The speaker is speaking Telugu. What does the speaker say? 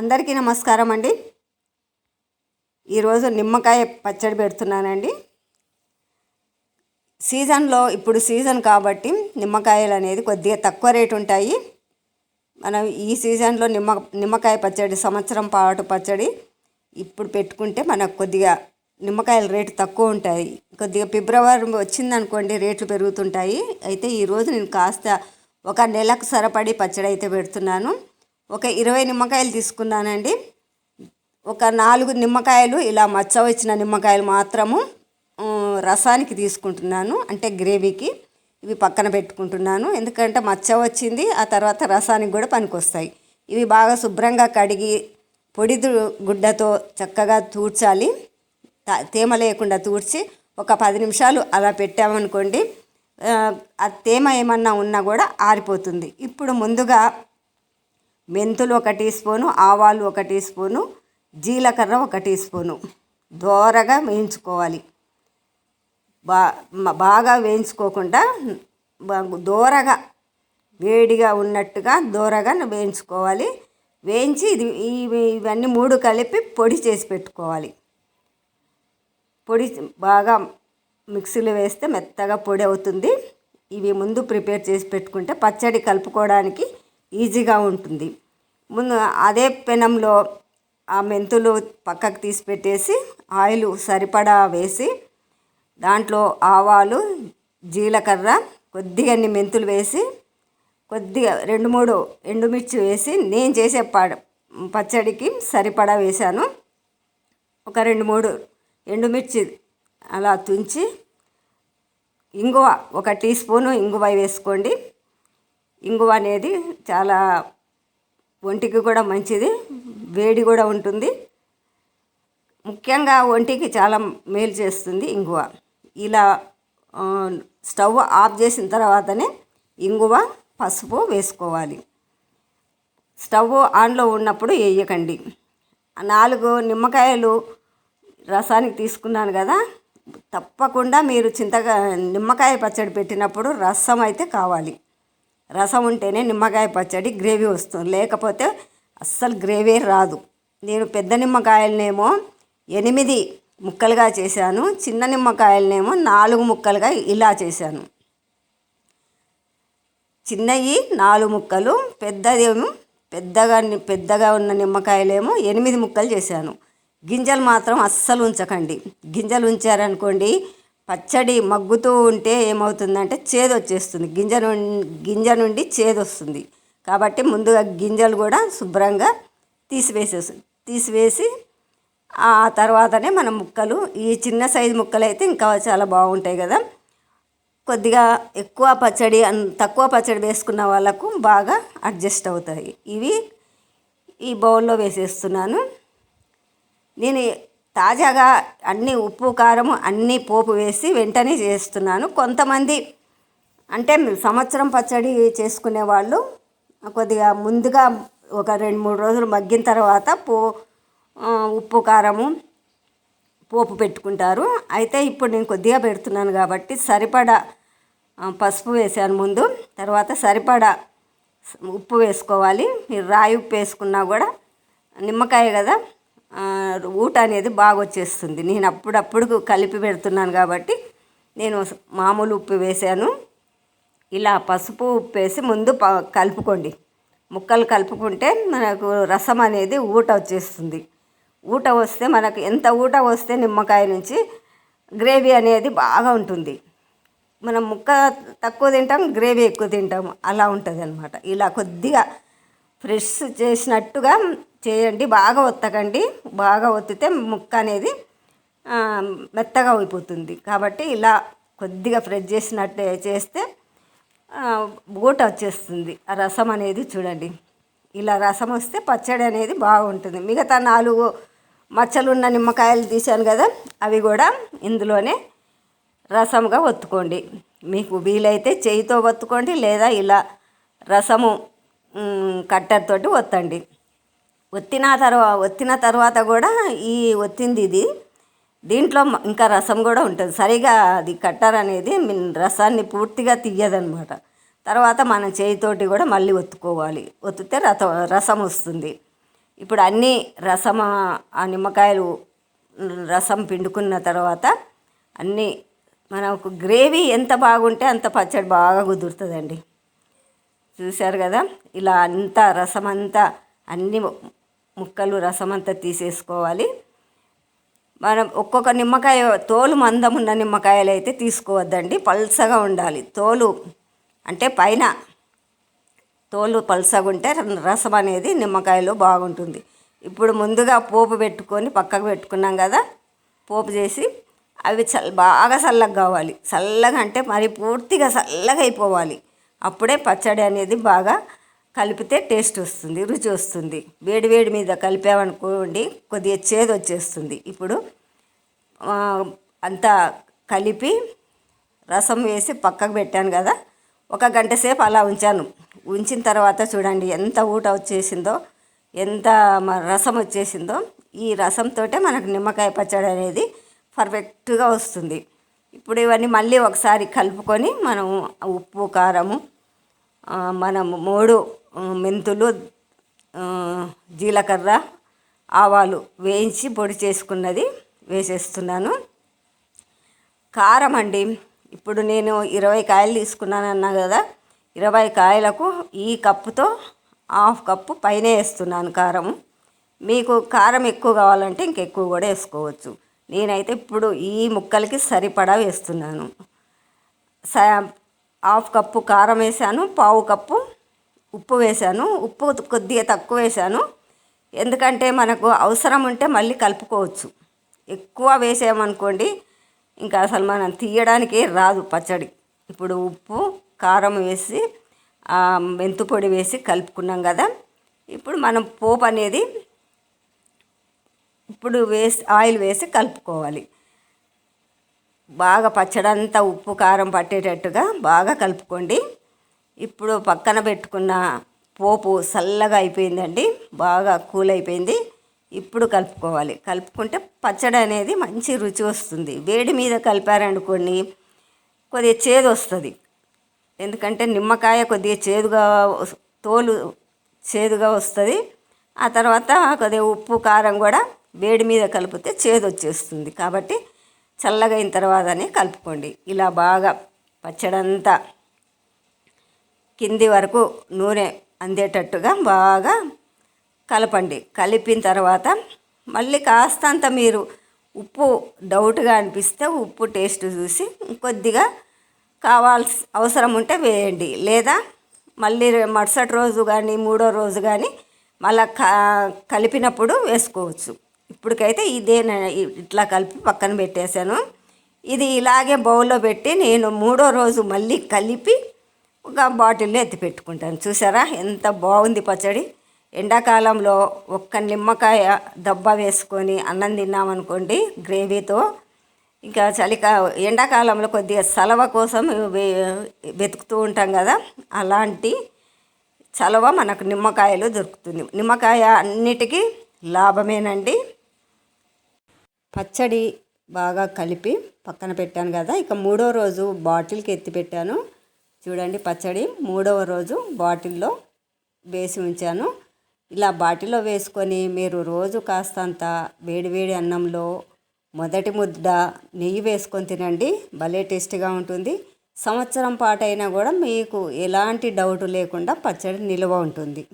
అందరికీ నమస్కారం అండి. ఈరోజు నిమ్మకాయ పచ్చడి పెడుతున్నానండి. సీజన్లో ఇప్పుడు సీజన్ కాబట్టి నిమ్మకాయలు అనేది కొద్దిగా తక్కువ రేటు ఉంటాయి. మనం ఈ సీజన్లో నిమ్మ నిమ్మకాయ పచ్చడి సంవత్సరం పాటు పచ్చడి ఇప్పుడు పెట్టుకుంటే మనకు కొద్దిగా నిమ్మకాయల రేటు తక్కువ ఉంటాయి. కొద్దిగా ఫిబ్రవరి వచ్చిందనుకోండి రేట్లు పెరుగుతుంటాయి. అయితే ఈరోజు నేను కాస్త ఒక నెలకు సరిపడి పచ్చడి అయితే పెడుతున్నాను. ఒక ఇరవై నిమ్మకాయలు తీసుకున్నానండి. ఒక నాలుగు నిమ్మకాయలు ఇలా మచ్చ వచ్చిన నిమ్మకాయలు మాత్రము రసానికి తీసుకుంటున్నాను అంటే గ్రేవీకి. ఇవి పక్కన పెట్టుకుంటున్నాను. ఎందుకంటే మచ్చ వచ్చింది ఆ తర్వాత రసానికి కూడా పనికొస్తాయి. ఇవి బాగా శుభ్రంగా కడిగి పొడి గుడ్డతో చక్కగా తూడ్చాలి. త- తేమ లేకుండా తూడ్చి ఒక పది నిమిషాలు అలా పెట్టామనుకోండి ఆ తేమ ఏమన్నా ఉన్నా కూడా ఆరిపోతుంది. ఇప్పుడు ముందుగా మెంతులు ఒక టీ స్పూను ఆవాలు ఒక టీ స్పూను జీలకర్ర ఒక టీ స్పూను. దోరగా వేయించుకోవాలి. బా బాగా వేయించుకోకుండా దోరగా వేడిగా ఉన్నట్టుగా దోరగా వేయించుకోవాలి. వేయించి ఇది ఇవన్నీ మూడు కలిపి పొడి చేసి పెట్టుకోవాలి. పొడి బాగా మిక్సీలో వేస్తే మెత్తగా పొడి అవుతుంది. ఇవి ముందు ప్రిపేర్ చేసి పెట్టుకుంటే పచ్చడి కలుపుకోవడానికి ఈజీగా ఉంటుంది. ముందు అదే పెనంలో ఆ మెంతులు పక్కకు తీసి పెట్టేసి ఆయిల్ సరిపడా వేసి దాంట్లో ఆవాలు జీలకర్ర కొద్దిగా అన్ని మెంతులు వేసి కొద్దిగా రెండు మూడు ఎండుమిర్చి వేసి నేను చేసే ప పచ్చడికి సరిపడా వేశాను. ఒక రెండు మూడు ఎండుమిర్చి అలా తుంచి ఇంగువ ఒక టీ స్పూను ఇంగువ వేసుకోండి. ఇంగువ అనేది చాలా ఒంటికి కూడా మంచిది వేడి కూడా ఉంటుంది. ముఖ్యంగా ఒంటికి చాలా మేలు చేస్తుంది ఇంగువ. ఇలా స్టవ్ ఆఫ్ చేసిన తర్వాతనే ఇంగువ పసుపు వేసుకోవాలి. స్టవ్ ఆన్లో ఉన్నప్పుడు వేయకండి. నాలుగు నిమ్మకాయలు రసానికి తీసుకున్నాను కదా తప్పకుండా మీరు చింతగా నిమ్మకాయ పచ్చడి పెట్టినప్పుడు రసం అయితే కావాలి. రసం ఉంటేనే నిమ్మకాయ పచ్చడి గ్రేవీ వస్తుంది. లేకపోతే అస్సలు గ్రేవీ రాదు. నేను పెద్ద నిమ్మకాయలనేమో ఎనిమిది ముక్కలుగా చేశాను. చిన్న నిమ్మకాయలనేమో నాలుగు ముక్కలుగా ఇలా చేశాను. చిన్నవి నాలుగు ముక్కలు పెద్దదేమో పెద్దగా పెద్దగా ఉన్న నిమ్మకాయలేమో ఎనిమిది ముక్కలు చేశాను. గింజలు మాత్రం అస్సలు ఉంచకండి. గింజలు ఉంచారనుకోండి పచ్చడి మగ్గుతూ ఉంటే ఏమవుతుందంటే చేదు వచ్చేస్తుంది గింజ నుండి గింజ నుండి చేదు వస్తుంది కాబట్టి ముందుగా గింజలు కూడా శుభ్రంగా తీసివేసే తీసివేసి ఆ తర్వాతనే మన ముక్కలు ఈ చిన్న సైజు ముక్కలు అయితే ఇంకా చాలా బాగుంటాయి కదా. కొద్దిగా ఎక్కువ పచ్చడి అన్- తక్కువ పచ్చడి వేసుకున్న వాళ్ళకు బాగా అడ్జస్ట్ అవుతాయి. ఇవి ఈ బౌల్లో వేసేస్తున్నాను. నేను తాజాగా అన్ని ఉప్పు కారం అన్నీ పోపు వేసి వెంటనే చేస్తున్నాను. కొంతమంది అంటే సంవత్సరం పచ్చడి చేసుకునే వాళ్ళు కొద్దిగా ముందుగా ఒక రెండు మూడు రోజులు మగ్గిన తర్వాత పో ఉప్పు కారము పోపు పెట్టుకుంటారు. అయితే ఇప్పుడు నేను కొద్దిగా పెడుతున్నాను కాబట్టి సరిపడా పసుపు వేసాను ముందు. తర్వాత సరిపడా ఉప్పు వేసుకోవాలి. మీరు రాయి ఉప్పు వేసుకున్నా కూడా నిమ్మకాయ కదా ఊట అనేది బాగా వచ్చేస్తుంది నేను అప్పుడప్పుడు కలిపి పెడుతున్నాను కాబట్టి నేను మామూలు ఉప్పు వేసాను. ఇలా పసుపు ఉప్పు వేసి ముందు ప కలుపుకోండి. ముక్కలు కలుపుకుంటే మనకు రసం అనేది ఊట వచ్చేస్తుంది. ఊట వస్తే మనకు ఎంత ఊట వస్తే నిమ్మకాయ నుంచి గ్రేవీ అనేది బాగా ఉంటుంది. మనం ముక్క తక్కువ తింటాం గ్రేవీ ఎక్కువ తింటాం. అలా ఉంటుంది అనమాట ఇలా కొద్దిగా ఫ్రెష్ చేసినట్టుగా చేయండి బాగా ఒత్తకండి. బాగా ఒత్తితే ముక్క అనేది మెత్తగా అయిపోతుంది. కాబట్టి ఇలా కొద్దిగా ఫ్రెష్ చేసినట్టే చేస్తే బూట వచ్చేస్తుంది. ఆ రసం అనేది చూడండి. ఇలా రసం వస్తే పచ్చడి అనేది బాగుంటుంది. మిగతా నాలుగు మచ్చలున్న నిమ్మకాయలు తీశాను కదా అవి కూడా ఇందులోనే రసంగా ఒత్తుకోండి. మీకు వీలైతే చేయితో ఒత్తుకోండి లేదా ఇలా రసము కట్టర్ తోటి ఒత్తండి. ఒత్తిన తర్వాత ఒత్తిన తర్వాత కూడా ఈ ఒత్తింది ఇది. దీంట్లో ఇంకా రసం కూడా ఉంటుంది. సరిగా అది కట్టర్ అనేది మిన్ రసాన్ని పూర్తిగా తీయదనమాట. తర్వాత మనం చేయితోటి కూడా మళ్ళీ ఒత్తుకోవాలి. ఒత్తితే రత రసం వస్తుంది. ఇప్పుడు అన్నీ రసం ఆ నిమ్మకాయలు రసం పిండుకున్న తర్వాత అన్నీ మనకు గ్రేవీ ఎంత బాగుంటే అంత పచ్చడి బాగా కుదురుతుందండి. చూశారు కదా? ఇలా అంతా రసం అంతా అన్ని ముక్కలు రసం అంతా తీసేసుకోవాలి. మనం ఒక్కొక్క నిమ్మకాయ తోలు మందం ఉన్న నిమ్మకాయలు అయితే తీసుకోవద్దండి. పల్సగా ఉండాలి. తోలు అంటే పైన తోలు పల్సగా ఉంటే రసం అనేది నిమ్మకాయలో బాగుంటుంది. ఇప్పుడు ముందుగా పోపు పెట్టుకొని పక్కకు పెట్టుకున్నాం కదా? పోపు చేసి అవి చల్ బాగా చల్లగా కావాలి. చల్లగా అంటే మరి పూర్తిగా చల్లగా అయిపోవాలి. అప్పుడే పచ్చడి అనేది బాగా కలిపితే టేస్ట్ వస్తుంది రుచి వస్తుంది. వేడి వేడి మీద కలిపామనుకోండి కొద్దిగా చేదు వచ్చేస్తుంది. ఇప్పుడు అంతా కలిపి రసం వేసి పక్కకు పెట్టాను కదా ఒక గంట సేపు అలా ఉంచాను. ఉంచిన తర్వాత చూడండి ఎంత ఊట వచ్చేసిందో ఎంత రసం వచ్చేసిందో ఈ రసంతో మనకు నిమ్మకాయ పచ్చడి అనేది పర్ఫెక్ట్గా వస్తుంది. ఇప్పుడు ఇవన్నీ మళ్ళీ ఒకసారి కలుపుకొని మనం ఉప్పు కారము మనము మూడు మెంతులు జీలకర్ర ఆవాలు వేయించి పొడి చేసుకున్నది వేసేస్తున్నాను. కారం అండి ఇప్పుడు నేను ఇరవై కాయలు తీసుకున్నాను అన్నా కదా ఇరవై కాయలకు ఈ కప్పుతో హాఫ్ కప్పు పైన వేస్తున్నాను కారం మీకు కారం ఎక్కువ కావాలంటే ఇంకెక్కువ కూడా వేసుకోవచ్చు. నేనైతే ఇప్పుడు ఈ ముక్కలకి సరిపడా వేస్తున్నాను. హాఫ్ కప్పు కారం వేసాను పావు కప్పు ఉప్పు వేసాను ఉప్పు కొద్దిగా తక్కువ వేసాను. ఎందుకంటే మనకు అవసరం ఉంటే మళ్ళీ కలుపుకోవచ్చు. ఎక్కువ వేసామనుకోండి ఇంకా అసలు మనం తీయడానికి రాదు పచ్చడి. ఇప్పుడు ఉప్పు కారం వేసి మెంతు పొడి వేసి కలుపుకున్నాం కదా. ఇప్పుడు మనం పోపు అనేది ఇప్పుడు వేసి ఆయిల్ వేసి కలుపుకోవాలి. బాగా పచ్చడంతా ఉప్పు కారం పట్టేటట్టుగా బాగా కలుపుకోండి. ఇప్పుడు పక్కన పెట్టుకున్న పోపు చల్లగా అయిపోయిందండి. బాగా కూల్ అయిపోయింది. ఇప్పుడు కలుపుకోవాలి. కలుపుకుంటే పచ్చడి అనేది మంచి రుచి వస్తుంది. వేడి మీద కలిపారనుకోండి కొద్దిగా చేదు వస్తుంది. ఎందుకంటే నిమ్మకాయ కొద్దిగా చేదుగా తోలు చేదుగా వస్తుంది. ఆ తర్వాత కొద్దిగా ఉప్పు కారం కూడా వేడి మీద కలిపితే చేదు వచ్చేస్తుంది. కాబట్టి చల్లగా అయిన తర్వాతనే కలుపుకోండి. ఇలా బాగా పచ్చడంతా కింది వరకు నూనె అందేటట్టుగా బాగా కలపండి. కలిపిన తర్వాత మళ్ళీ కాస్తంత మీరు ఉప్పు డౌట్గా అనిపిస్తే ఉప్పు టేస్ట్ చూసి కొద్దిగా కావాల్సి అవసరం ఉంటే వేయండి. లేదా మళ్ళీ మరుసటి రోజు కానీ మూడో రోజు కానీ మళ్ళీ కలిపినప్పుడు వేసుకోవచ్చు. ఇప్పటికైతే ఇదే ఇట్లా కలిపి పక్కన పెట్టేశాను. ఇది ఇలాగే బౌల్లో పెట్టి నేను మూడో రోజు మళ్ళీ కలిపి ఒక బాటిల్లో ఎత్తి పెట్టుకుంటాను. చూసారా? ఎంత బాగుంది పచ్చడి. ఎండాకాలంలో ఒక్క నిమ్మకాయ దబ్బ వేసుకొని అన్నం తిన్నామనుకోండి గ్రేవీతో ఇంకా చలికా ఎండాకాలంలో కొద్దిగా సలవ కోసం వెతుకుతూ ఉంటాం కదా? అలాంటి చలవ మనకు నిమ్మకాయలు దొరుకుతుంది. నిమ్మకాయ అన్నిటికీ లాభమేనండి. పచ్చడి బాగా కలిపి పక్కన పెట్టాను కదా. ఇక మూడో రోజు బాటిల్కి ఎత్తి పెట్టాను. చూడండి పచ్చడి. మూడవ రోజు బాటిల్లో వేసి ఉంచాను. ఇలా బాటిల్లో వేసుకొని మీరు రోజు కాస్తంత వేడివేడి అన్నంలో మొదటి ముద్ద నెయ్యి వేసుకొని తినండి. భలే టేస్టీగా ఉంటుంది. సంవత్సరం పాటైనా కూడా మీకు ఎలాంటి డౌట్ లేకుండా పచ్చడి నిల్వ ఉంటుంది.